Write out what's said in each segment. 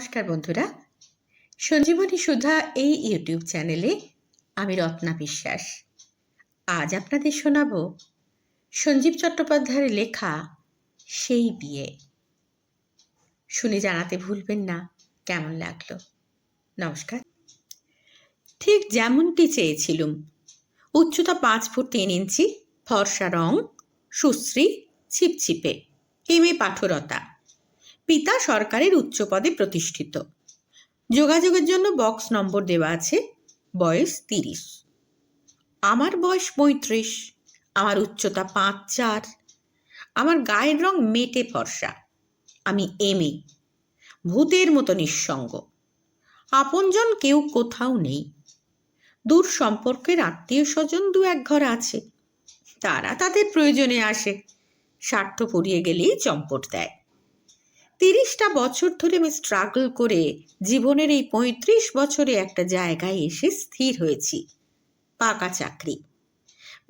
নমস্কার বন্ধুরা। সঞ্জীবনী সুধা এই ইউটিউব চ্যানেলে আমি রত্না বিশ্বাস। আজ আপনাদের শোনাব সঞ্জীব চট্টোপাধ্যায়ের লেখা সেই বিয়ে। শুনে জানাতে ভুলবেন না, কেমন লাগল? নমস্কার। ঠিক যেমনটি চেয়েছিলুম, উচ্চতা পাঁচ ফুট তিন ইঞ্চি, ফর্সা রং, সুশ্রী, ছিপছিপে এম এ পাঠরতা। পিতা সরকারের উচ্চ পদে প্রতিষ্ঠিত। যোগাযোগের জন্য বক্স নম্বর দেওয়া আছে, বয়স তিরিশ। আমার বয়স পঁয়ত্রিশ, আমার উচ্চতা পাঁচ চার, আমার গায়ের রং মেটে ফর্সা, আমি এমএ ভূতের মতো নিঃসঙ্গ। আপনজন কেউ কোথাও নেই। দূর সম্পর্কের আত্মীয় স্বজন দু এক ঘর আছে। তারা তাদের প্রয়োজনে আসে, স্বার্থ ফুরিয়ে গেলেই চম্পট দেয়। তিরিশটা বছর ধরে আমি স্ট্রাগল করে জীবনের এই পঁয়ত্রিশ বছরে একটা জায়গায় এসে স্থির হয়েছি। পাকা চাকরি।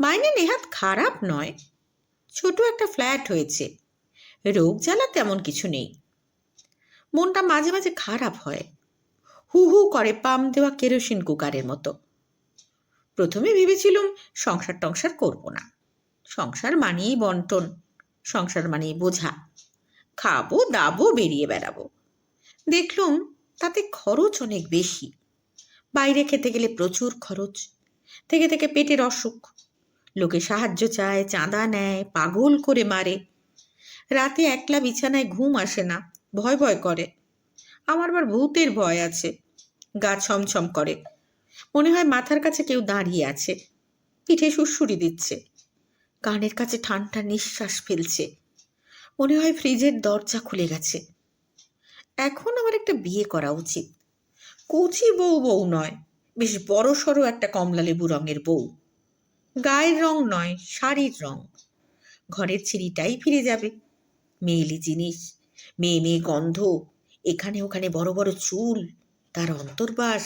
মাইনে নেহাত খারাপ নয়। ছোট একটা ফ্ল্যাট হয়েছে। রোগ জ্বালা তেমন কিছু নেই। মনটা মাঝে মাঝে খারাপ হয়। হু হু করে পাম দেওয়া কেরোসিন কুকারের মতো। প্রথমে ভেবেছিলুম সংসার টংসার করব না। সংসার মানেই বন্টন। সংসার মানেই বোঝা। খাব, দাবো, বেরিয়ে বেড়াবো। দেখলুম তাতে খরচ অনেক বেশি। বাইরে খেতে গেলে প্রচুর খরচ। থেকে থেকে পেটের অসুখ। লোকে সাহায্য চায়, চাঁদা নেয়, পাগল করে মারে। রাতে একলা বিছানায় ঘুম আসে না, ভয় ভয় করে। আমার আবার ভূতের ভয় আছে, গা ছমছম করে। মনে হয় মাথার কাছে কেউ দাঁড়িয়ে আছে। পিঠে সুরসুরি দিচ্ছে। কানের কাছে ঠান্ডা নিঃশ্বাস ফেলছে। মনে হয় ফ্রিজের দরজা খুলে গেছে। এখন আমার একটা বিয়ে করা উচিত। কচি বউ বউ নয়, বেশ বড় সড়ো একটা কমলা লেবু রঙের বউ। গায়ের রং নয়, শাড়ির রং। ঘরের ছিঁড়িটাই ফিরে যাবে। মেয়েলি জিনিস, মেয়ে মেয়ে গন্ধ, এখানে ওখানে বড় বড় চুল, তার অন্তর্বাস,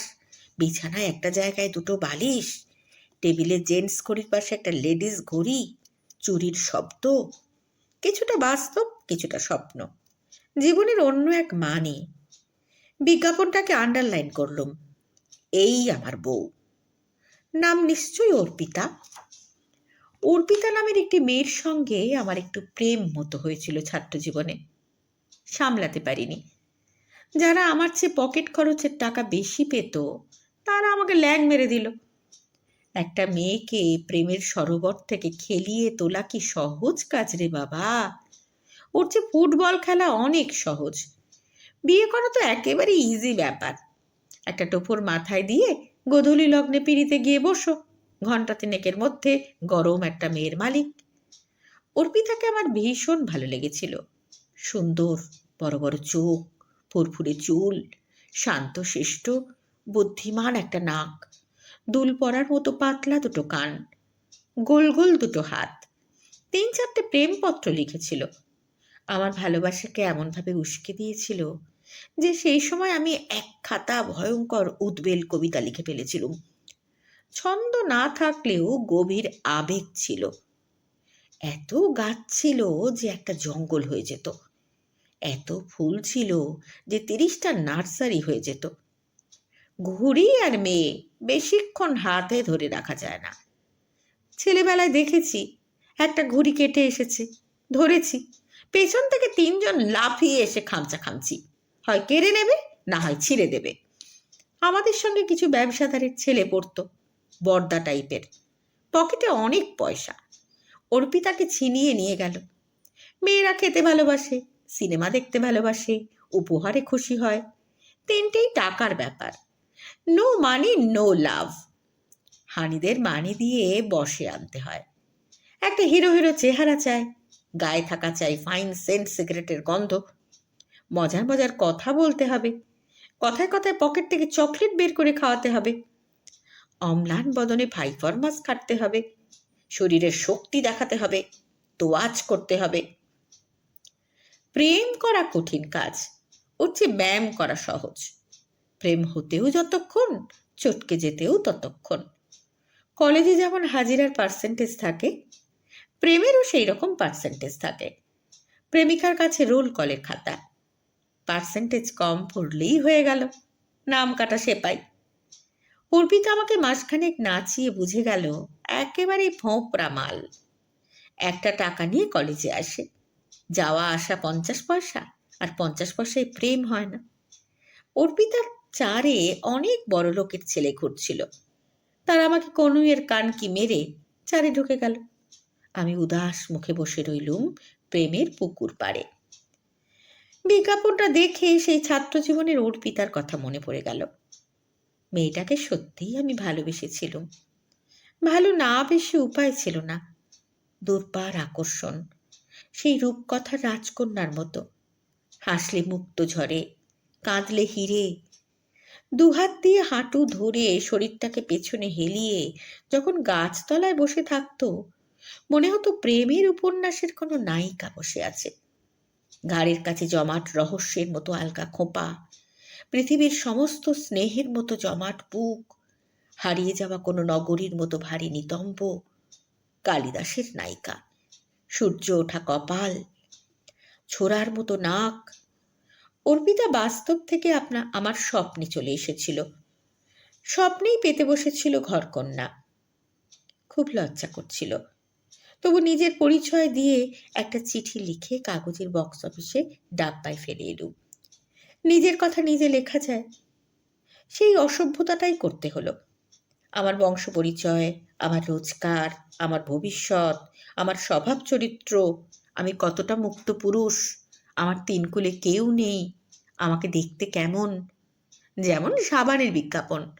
বিছানায় একটা জায়গায় দুটো বালিশ, টেবিলে জেন্টস ঘড়ির পাশে একটা লেডিস ঘড়ি, চুরির শব্দ। কিছুটা বাস্তব, কিছুটা স্বপ্ন। জীবনের অন্য এক মানে। বিজ্ঞাপনটাকে আন্ডারলাইন করলুম। এই আমার বউ। নাম নিশ্চয়ই অর্পিতা। অর্পিতা নামের একটি মেয়ের সঙ্গে আমার একটু প্রেম মতো হয়েছিল ছাত্র জীবনে সামলাতে পারিনি। যারা আমার চেয়ে পকেট খরচের টাকা বেশি পেত, তারা আমাকে ল্যাং মেরে দিল। একটা মেয়েকে প্রেমের সরোবর থেকে খেলিয়ে তোলা কি সহজ কাজ রে বাবা? ওর যে ফুটবল খেলা অনেক সহজ। বিয়ে করা তো একেবারে ইজি ব্যাপার। একটা টোপর মাথায় দিয়ে গোধূলি লগ্নে পিড়িতে গিয়ে বসো। ঘণ্টা তিনেকের মধ্যে গরম একটা মেয়ের মালিক। অর্পিতাকে আমার ভীষণ ভালো লেগেছিল। সুন্দর, বড় বড় চোখ, ফুরফুরে চুল শান্ত শিষ্ট বুদ্ধিমান একটা নাক দুল পরার মতো পাতলা দুটো কান, গোল গোল দুটো হাত, তিন চারটে প্রেমপত্র লিখেছিল। আমার ভালোবাসাকে এমনভাবে উস্কে দিয়েছিল যে সেই সময় আমি এক খাতা ভয়ঙ্কর উদ্বেল কবিতা লিখে ফেলেছিলুম। ছন্দ না থাকলেও গভীর আবেগ ছিল। এত গাছ ছিল যে একটা জঙ্গল হয়ে যেত। এত ফুল ছিল যে তিরিশটা নার্সারি হয়ে যেত। ঘুড়ি আর মেয়ে বেশিক্ষণ হাতে ধরে রাখা যায় না। ছেলেবেলায় দেখেছি একটা ঘুড়ি কেটে এসেছে, ধরেছি। পেছন থেকে তিনজন লাফিয়ে এসে খামচা খামচি। হয় কেড়ে নেবে, না হয় ছিঁড়ে দেবে। আমাদের সঙ্গে কিছু ব্যবসাদারের ছেলে পড়তো, বর্দা টাইপের। পকেটে অনেক পয়সা। অর্পিতাকে ছিনিয়ে নিয়ে গেল। মেয়েরা খেতে ভালোবাসে, সিনেমা দেখতে ভালোবাসে, উপহারে খুশি হয়। তিনটেই টাকার ব্যাপার। নো মানি নো লাভ হানিদের মানি দিয়ে বসে আনতে হয়। একটা হিরো হিরো চেহারা চায়, গায়ে থাকা চাই ফাইন সেন্ট সিগারেটের গন্ধ। মজার মজার কথা বলতে হবে, কথায় কথায় পকেট থেকে চকলেট বের করে খাওয়াতে হবে। অম্লান বদনে ভাইফরমাস খাটতে হবে, শরীরের শক্তি দেখাতে হবে, তোয়াজ করতে হবে। প্রেম করা কঠিন কাজ, ওর চেয়ে ব্যায়াম করা সহজ। প্রেম হতেও যতক্ষণ, চটকে যেতেও ততক্ষণ। কলেজে যেমন হাজিরার পার্সেন্টেজ থাকে, প্রেমেরও সেই রকম পার্সেন্টেজ থাকে। প্রেমিকার কাছে রোল কলের খাতা। পার্সেন্টেজ কম পড়লেই হয়ে গেল, নাম কাটা সে সেপাই অর্পিতা আমাকে মাসখানেক নাচিয়ে বুঝে গেল একেবারে ভোঁপরা মাল। একটা টাকা নিয়ে কলেজে আসে। যাওয়া আসা পঞ্চাশ পয়সা, আর পঞ্চাশ পয়সায় প্রেম হয় না। অর্পিতার চারে অনেক বড় লোকের ছেলে ঘুরছিল। তারা আমাকে কনুইয়ের কান কি মেরে চারে ঢুকে গেল। আমি উদাস মুখে বসে রইলুম প্রেমের পুকুর পাড়ে। বিজ্ঞাপনটা দেখে সেই ছাত্র জীবনের অর্পিতার কথা মনে পড়ে গেল। মেয়েটাকে সত্যিই আমি ভালোবেসেছিলুম। ভালো না বেশি উপায় ছিল না। দুর্বার আকর্ষণ। সেই রূপকথার রাজকন্যার মতো। হাসলে মুক্ত ঝরে কাঁদলে হিরে দুহাত দিয়ে হাঁটু ধরে শরীরটাকে পেছনে হেলিয়ে যখন গাছতলায় বসে থাকতো, মনে হতো প্রেমের উপন্যাসের কোনো নায়িকা বসে আছে। ঘাড়ের কাছে জমাট রহস্যের মতো আলকা খোঁপা, পৃথিবীর সমস্ত স্নেহের মতো জমাট বুক, হারিয়ে যাওয়া কোনো নগরীর মতো ভারী নিতম্ব কালিদাসের নায়িকা। সূর্য ওঠা কপাল, ছোড়ার মতো নাক অর্পিতা বাস্তব থেকে আপনা, আমার স্বপ্নে চলে এসেছিল। স্বপ্নেই পেতে বসেছিল ঘরকন্যা। খুব লজ্জা করছিল। তবু নিজের পরিচয় দিয়ে একটা চিঠি লিখে কাগজের বক্স অফিসে ডাব্বায় ফেলে এলুম। নিজের কথা নিজে লেখা যায়। সেই অসভ্যতাটাই করতে হলো। আমার বংশ পরিচয়, আমার রোজগার, আমার ভবিষ্যৎ, আমার স্বভাব চরিত্র, আমি কতটা মুক্ত পুরুষ আমার তিনকুলে কেউ নেই। আমাকে দেখতে কেমন? যেমন সাবানের বিজ্ঞাপন।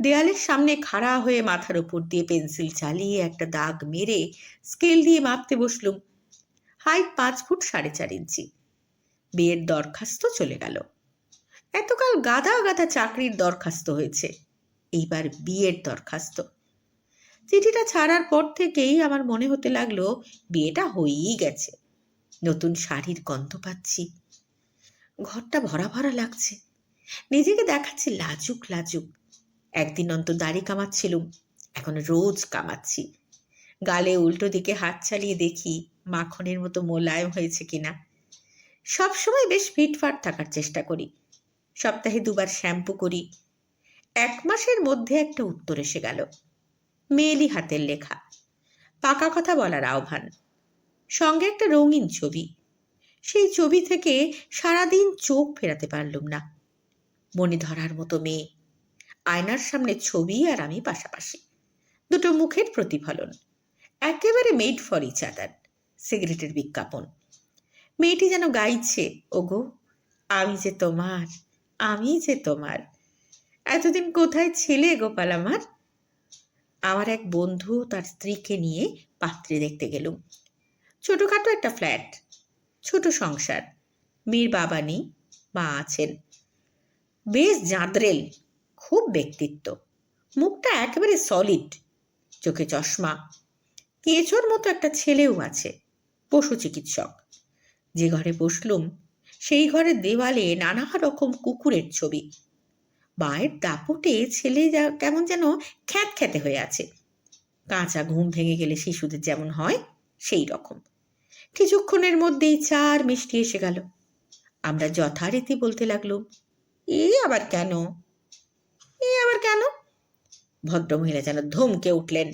দেয়ালের সামনে খাড়া হয়ে মাথার উপর দিয়ে পেন্সিল চালিয়ে একটা দাগ মেরে স্কেল দিয়ে মাপতে বসলুম। হাইট পাঁচ ফুট সাড়ে চার ইঞ্চি। বিয়ের দরখাস্ত চলে গেল। এতকাল গাদা গাদা চাকরির দরখাস্ত হয়েছে। এইবার বিয়ের দরখাস্ত। চিঠিটা ছাড়ার পর থেকেই আমার মনে হতে লাগল, বিয়েটা হয়েই গেছে। নতুন শাড়ির গন্ধ পাচ্ছি। ঘরটা ভরা ভরা লাগছে। নিজেকে দেখাচ্ছি লাজুক লাজুক। একদিন অন্তর দাড়ি কামাচ্ছিলুম। এখন রোজ কামাচ্ছি। গালে উল্টো দিকে হাত চালিয়ে দেখি মাখনের মতো মোলায়েম হয়েছে কিনা। সবসময় বেশ ফিটফাট থাকার চেষ্টা করি। সপ্তাহে দুবার শ্যাম্পু করি। এক মাসের মধ্যে একটা উত্তর এসে গেল। মেয়েলি হাতের লেখা। পাকা কথা বলার আহ্বান। সঙ্গে একটা রঙিন ছবি। সেই ছবি থেকে সারাদিন চোখ ফেরাতে পারলুম না। মনে ধরার মতো মেয়ে। আয়নার সামনে ছবি আর আমি পাশাপাশি। দুটো মুখের প্রতিফলন। একেবারে মেড ফর ইচ আদার সিগারেটের বিজ্ঞাপন। মেয়েটি যেন গাইছে, ওগো, আমি যে তোমার, আমি যে তোমার। এতদিন কোথায় ছেলে গোপাল আমার? আমার এক বন্ধু তার স্ত্রীকে নিয়ে পাত্রে দেখতে গেলুম। ছোটোখাটো একটা ফ্ল্যাট, ছোট সংসার, মেয়ের বাবা নেই, মা আছেন। বেশ জাঁদরেল, খুব ব্যক্তিত্ব। মুখটা একেবারে সলিড চোখে চশমা। কেঁচোর মতো একটা ছেলেও আছে, পশু চিকিৎসক। যে ঘরে বসলুম, সেই ঘরের দেওয়ালে নানা রকম কুকুরের ছবি। মায়ের দাপটে ছেলে কেমন যেন খ্যাত খ্যাতে হয়ে আছে। কাঁচা ঘুম ভেঙে গেলে শিশুদের যেমন হয়, সেই রকম। কিছুক্ষণের মধ্যেই চার মিষ্টি এসে গেল। আমরা যথারীতি বলতে লাগলুম, এ আবার কেন? এ আবার কেন? ভদ্রমহিলা যেন ধমকে উঠলেন,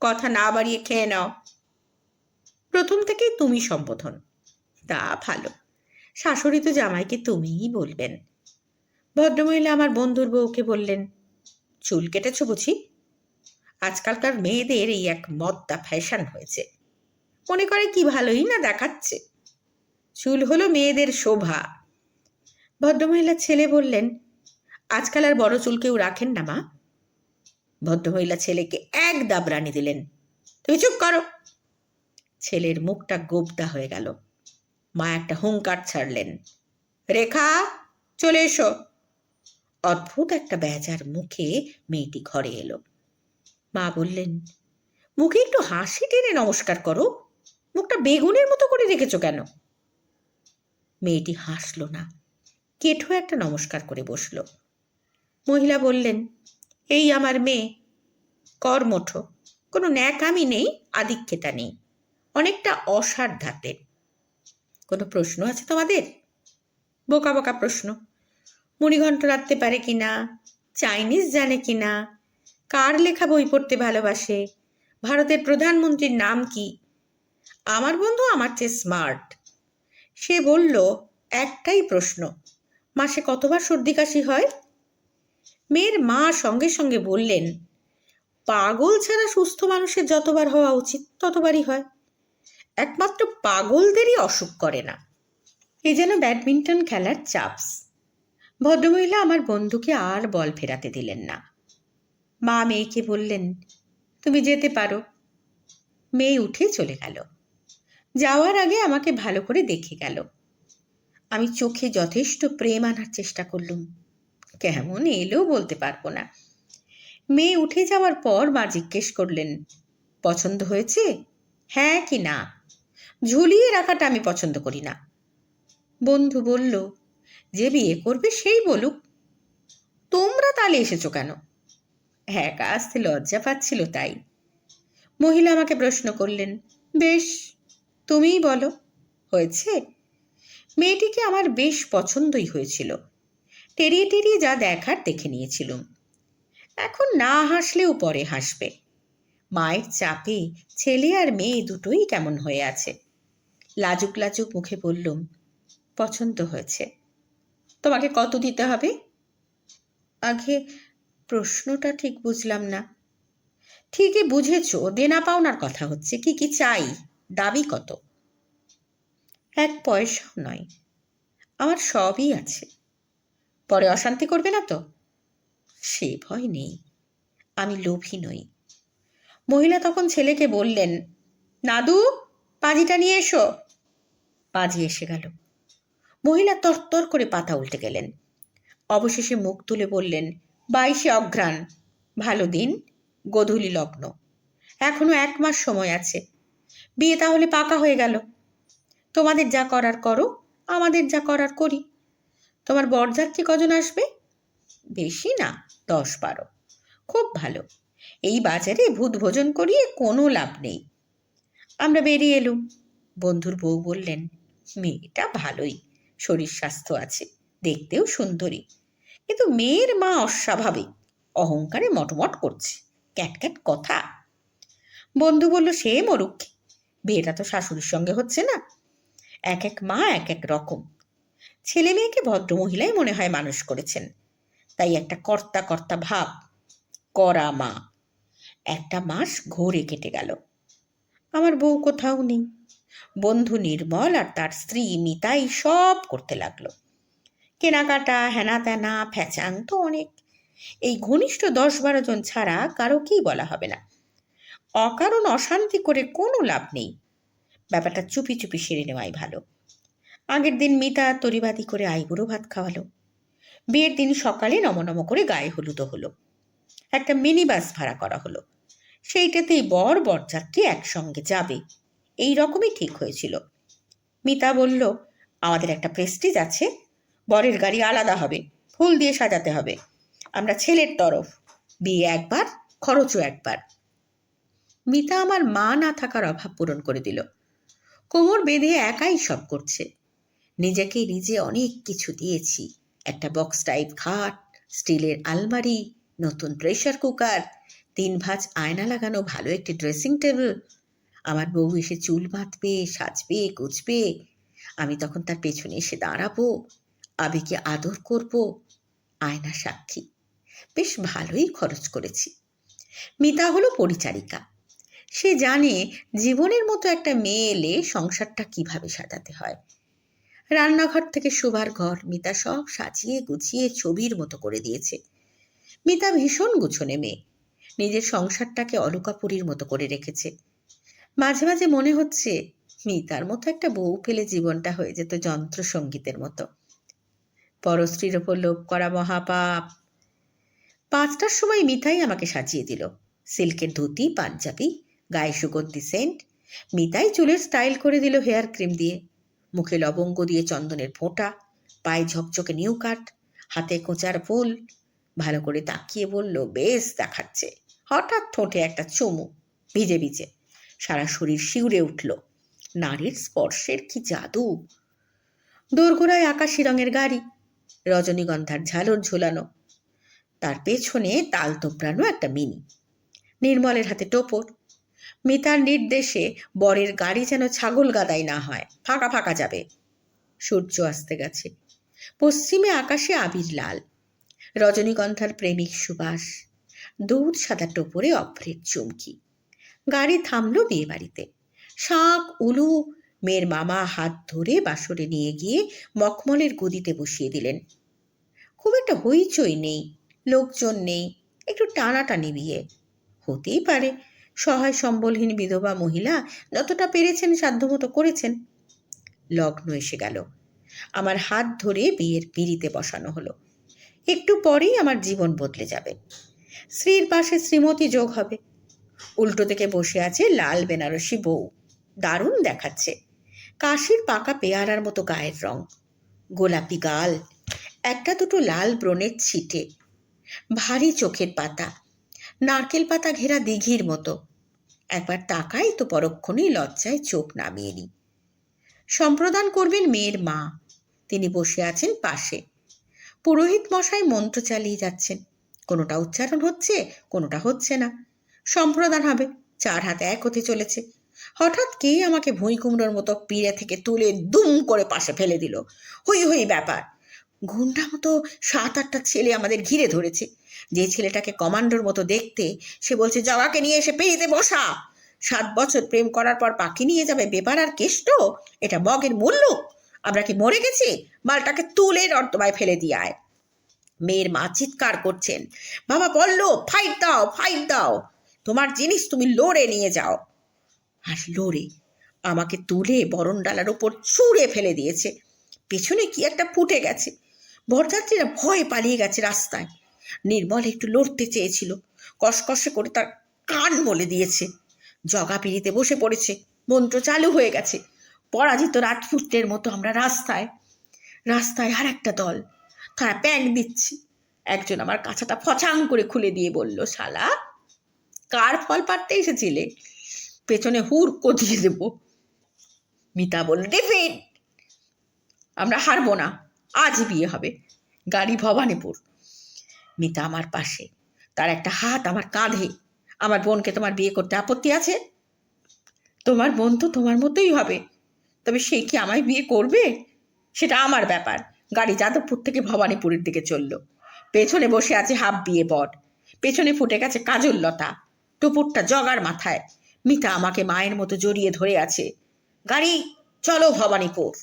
কথা না বাড়িয়ে খেয়ে নাও। প্রথম থেকেই তুমি সম্বোধন, তা ভালো। শাশুড়ি তো জামাইকে তুমিই বলবেন। ভদ্রমহিলা আমার বন্ধুর বউকে বললেন, চুল কেটেছ বুঝি? আজকালকার মেয়েদের এই এক মদ্দা ফ্যাশন হয়েছে। মনে করে কি ভালোই না দেখাচ্ছে। চুল হলো মেয়েদের শোভা। ভদ্রমহিলা ছেলে বললেন, আজকাল আর বড় চুল কেউ রাখেন না মা। ভদ্রমহিলা ছেলেকে এক দাবরানি দিলেন, তুমি চুপ করো। ছেলের মুখটা গোবদা হয়ে গেল। মা একটা হুঙ্কার ছাড়লেন, রেখা, চলে এসো। অদ্ভুত একটা বেজার মুখে মেয়েটি ঘরে এলো। মা বললেন, মুখে একটু হাসি টেনে নমস্কার করো। মুখটা বেগুনের মতো করে রেখেছ কেন? মেয়েটি হাসলো না। কেঠো একটা নমস্কার করে বসল। মহিলা বললেন, এই আমার মেয়ে। কর্মঠ। কোনো ন্যাকামি নেই, আধিক্যতা নেই। অনেকটা অসার ধাতের। কোনো প্রশ্ন আছে তোমাদের? বোকা বোকা প্রশ্ন। মুড়িঘণ্ট রাখতে পারে কি না? চাইনিজ জানে কি না? কার লেখা বই পড়তে ভালোবাসে? ভারতের প্রধানমন্ত্রীর নাম কি? আমার বন্ধু আমার চেয়ে স্মার্ট সে বলল, একটাই প্রশ্ন, মাসে কতবার সর্দি কাশি হয়? মেয়ের মা সঙ্গে সঙ্গে বললেন, পাগল ছাড়া সুস্থ মানুষের যতবার হওয়া উচিত ততবারই হয়। একমাত্র পাগলদেরই অসুখ করে না। এ যেন ব্যাডমিন্টন খেলার চাপস। ভদ্রমহিলা আমার বন্ধুকে আর বল ফেরাতে দিলেন না। মা মেয়েকে বললেন, তুমি যেতে পারো। মেয়ে উঠে চলে গেল। যাওয়ার আগে আমাকে ভালো করে দেখে গেল। আমি চোখে যথেষ্ট প্রেম আনার চেষ্টা করলুম। কেমন এলেও বলতে পারব না। মেয়ে উঠে যাওয়ার পর মা জিজ্ঞেস করলেন, পছন্দ হয়েছে? হ্যাঁ কি না। ঝুলিয়ে রাখাটা আমি পছন্দ করি না। বন্ধু বলল, যে বিয়ে করবে সেই বলুক। তোমরা তালে এসেছ কেন? একা আসতে লজ্জা পাচ্ছিল তাই। মহিলা আমাকে প্রশ্ন করলেন, বেশ তুমিই বলো। হয়েছে? মেয়েটিকে আমার বেশ পছন্দই হয়েছিল। টেরিয়ে টেরিয়ে যা দেখার দেখে নিয়েছিলুম। এখন না হাসলেও পরে হাসবে। মায়ের চাপে ছেলে আর মেয়ে দুটোই কেমন হয়ে আছে। লাজুক লাজুক মুখে বললুম, পছন্দ হয়েছে। তোমাকে কত দিতে হবে? আগে প্রশ্নটা ঠিক বুঝলাম না। ঠিকই বুঝেছ, দেনা পাওনার কথা হচ্ছে, কি কি চাই? দাবি কত? এক পয়সাও নয়। আমার সবই আছে। পরে অশান্তি করবে না তো? সে ভয় নেই। আমি লোভী নই। মহিলা তখন ছেলেকে বললেন, নাদু, পাজিটা নিয়ে এসো। পাজি এসে গেল। মহিলা তরতর করে পাতা উল্টে গেলেন। অবশেষে মুখ তুলে বললেন, বাইশে অঘ্রাণ। ভালো দিন, গোধূলি লগ্ন। এখনও এক মাস সময় আছে। বিয়ে তাহলে পাকা হয়ে গেল। তোমাদের যা করার করো, আমাদের যা করার করি। তোমার বরযাত্রী কজন আসবে? বেশি না, দশ বারো। খুব ভালো। এই বাজারে ভূত ভোজন করিয়ে কোনো লাভ নেই। আমরা বেরিয়ে এলুম। বন্ধুর বউ বললেন, মেয়েটা ভালোই, শরীর স্বাস্থ্য আছে, দেখতেও সুন্দরী। কিন্তু মেয়ের মা অস্বাভাবিক, অহংকারে মটমট করছে, ক্যাট ক্যাট কথা। বন্ধু বলল, সে মরুক। বিয়েটা তো শাশুড়ির সঙ্গে হচ্ছে না। এক এক মা, এক এক রকম। ছেলে মেয়েকে ভদ্রমহিলাই মনে হয় মানুষ করেছেন। তাই একটা কর্তা কর্তা ভাব করা মা। একটা মাস ঘোরে কেটে গেল। আমার বউ কোথাও নেই। বন্ধু নির্মল আর তার স্ত্রী মিতাই সব করতে লাগল। কেনাকাটা হেনা তেনা ফ্যাচাং তো অনেক। এই ঘনিষ্ঠ দশ বারো জন ছাড়া কারও কি বলা হবে না। অকারণ অশান্তি করে কোনো লাভ নেই। ব্যাপারটা চুপি চুপি সেরে নেওয়াই ভালো। আগের দিন মিতা তরিবাদি করে আইবুড়ো ভাত খাওয়ালো। বিয়ের দিন সকালে নমনম করে গায়ে হলুদও হলো। একটা মিনি বাস ভাড়া করা হলো। সেইটাতেই বর বরযাত্রী একসঙ্গে যাবে। এই রকমই ঠিক হয়েছিল। মিতা বলল, আমাদের একটা প্রেস্টিজ আছে। বরের গাড়ি আলাদা হবে। ফুল দিয়ে সাজাতে হবে। আমরা ছেলের তরফ। বিয়ে একবার, খরচও একবার। মিতা আমার মা না থাকার অভাব পূরণ করে দিল। কোমর বেঁধে একাই সব করছে। নিজেকে নিজে অনেক কিছু দিয়েছি। একটা বক্স টাইপ খাট, স্টিলের আলমারি, নতুন প্রেশার কুকার তিন ভাঁজ আয়না লাগানো, ভালো একটি ড্রেসিং টেবিল আমার বউ এসে চুল বাঁধবে, সাজবে গুছবে আমি তখন তার পেছনে এসে দাঁড়াবো। আবেগে আদর করব। আয়না সাক্ষী। বেশ ভালোই খরচ করেছি। মিতা হলো পরিচারিকা। সে জানে জীবনের মতো একটা মেয়ে এলে সংসারটা কীভাবে সাজাতে হয়। রান্নাঘর থেকে শোবার ঘর মিতা সব সাজিয়ে গুছিয়ে ছবির মতো করে দিয়েছে। মিতা ভীষণ গুছনে মেয়ে। নিজের সংসারটাকে অলকাপুরীর মতো করে রেখেছে। মাঝে মাঝে মনে হচ্ছে, মিতার মতো একটা বউ ফেলে জীবনটা হয়ে যেত যন্ত্রসঙ্গীতের মতো। পরস্ত্রীর ওপর লোভ করা মহাপাপ। পাঁচটার সময় মিতাই আমাকে সাজিয়ে দিল। সিল্কের ধুতি, পাঞ্জাবি গায়ে সুগন্ধি সেন্ট। মিতাই চুলের স্টাইল করে দিল হেয়ার ক্রিম দিয়ে। মুখে লবঙ্গ দিয়ে চন্দনের ফোঁটা, পায়ে ঝকঝকে নিউ কাট, হাতে কোচার ফুল। ভালো করে তাকিয়ে বলল, বেশ, দেখাচ্ছে। হঠাৎ ঠোঁটে একটা চুমু, ভিজে ভিজে। সারা শরীর শিউরে উঠল। নারীর স্পর্শের কি জাদু? দোরগোড়ায় আকাশি রঙের গাড়ি, রজনীগন্ধার ঝালর ঝোলানো। তার পেছনে তাল তোপড়ানো একটা মিনি। নির্মলের হাতে টোপর মিতার নির্দেশে বরের গাড়ি যেন ছাগল গাদাই না হয়, ফাঁকা ফাঁকা যাবে। সূর্য আসতে গেছে। পশ্চিমে আকাশে আবির লাল। রজনীগন্ধার প্রেমিক সুবাস। দুধ সাদা টোপরে অভ্রের চুমকি। গাড়ি থামলো বিয়ে বাড়িতে শাঁখ, উলু, মেয়ের মামা হাত ধরে বাসরে নিয়ে গিয়ে মখমলের গদিতে বসিয়ে দিলেন। খুব একটা হইচই নেই, লোকজন নেই, একটু টানাটানি বিয়ে। হতেই পারে সহায় সম্বলহীন বিধবা মহিলা যতটা পেরেছেন, সাধ্যমতো করেছেন। লগ্ন এসে গেল। আমার হাত ধরে বিয়ের পিড়িতে বসানো হলো। একটু পরেই আমার জীবন বদলে যাবে। স্ত্রীর পাশে শ্রীমতী যোগ হবে। উল্টো থেকে বসে আছে লাল বেনারসি বউ। দারুণ দেখাচ্ছে। কাশির পাকা পেয়ারার মতো গায়ের রং। গোলাপি গাল। একটা দুটো লাল ব্রণের ছিটে। ভারী চোখের পাতা। নারকেল পাতা ঘেরা দিঘির মতো। একবার তাকাই তো পরক্ষণেই লজ্জায় চোখ নামিয়ে নি সম্প্রদান করবেন মেয়ের মা। তিনি বসে আছেন পাশে। পুরোহিত মশাই মন্ত্র চালিয়ে যাচ্ছেন। কোনোটা উচ্চারণ হচ্ছে, কোনোটা হচ্ছে না। সম্প্রদান হবে, চার হাতে এক হতে চলেছে। হঠাৎ কে আমাকে ভুঁই কুমড়োর মতো পিড়ে থেকে তুলে দুম করে পাশে ফেলে দিল। হই হই ব্যাপার। গুন্ডা মতো সাত আটটা ছেলে আমাদের ঘিরে ধরেছে। যে ছেলেটাকে কমান্ডোর মতো দেখতে, সে বলছে জগাকে নিয়ে এসে পেরিতে বসা। সাত বছর প্রেম করার পর পাখি নিয়ে যাবে বেপার আর কেষ্ট? এটা মগের মূল্য। আমরা কি মরে গেছি? মালটাকে তুলে নর্দমায় ফেলে দিয়ে আয়। মেয়ের মা চিৎকার করছেন, বাবা বলল, ফাইট দাও ফাইট দাও। তোমার জিনিস তুমি লড়ে নিয়ে যাও। আর লড়ে আমাকে তুলে বরণ ডালার ওপর ছুঁড়ে ফেলে দিয়েছে। পেছনে কি একটা ফুটে গেছে। বরযাত্রীরা ভয়ে পালিয়ে গেছে রাস্তায়। নির্মল একটু লড়তে চেয়েছিল। কসকসে করে তার কান বলে দিয়েছে। জগা পিড়িতে বসে পড়েছে। মন্ত্র চালু হয়ে গেছে। পরাজিত রাজপুত্রের মতো আমরা রাস্তায়। রাস্তায় আর একটা দল। তারা প্যান্ট দিচ্ছে। একজন আমার কাছাটা ফচাং করে খুলে দিয়ে বলল, শালা, কার ফল পাড়তে এসেছিলে? পেছনে হুর কদিয়ে দেব। মিতা বলল ডিফিট আমরা হারবো না। আজই বিয়ে হবে। গাড়ি ভবানীপুর। মিতা আমার পাশে। তার একটা হাত আমার কাঁধে। আমার বোনকে তোমার বিয়ে করতে আপত্তি আছে? তোমার বোন তো তোমার মতোই হবে। তবে সে কি আমায় বিয়ে করবে? সেটা আমার ব্যাপার। গাড়ি যাদবপুর থেকে ভবানীপুরের দিকে চলল। পেছনে বসে আছে হাফ বিয়ে বট। পেছনে ফুটে গেছে কাজল লতা। টুপুরটা জগার মাথায়। মিতা আমাকে মায়ের মতো জড়িয়ে ধরে আছে। গাড়ি, চলো ভবানীপুর।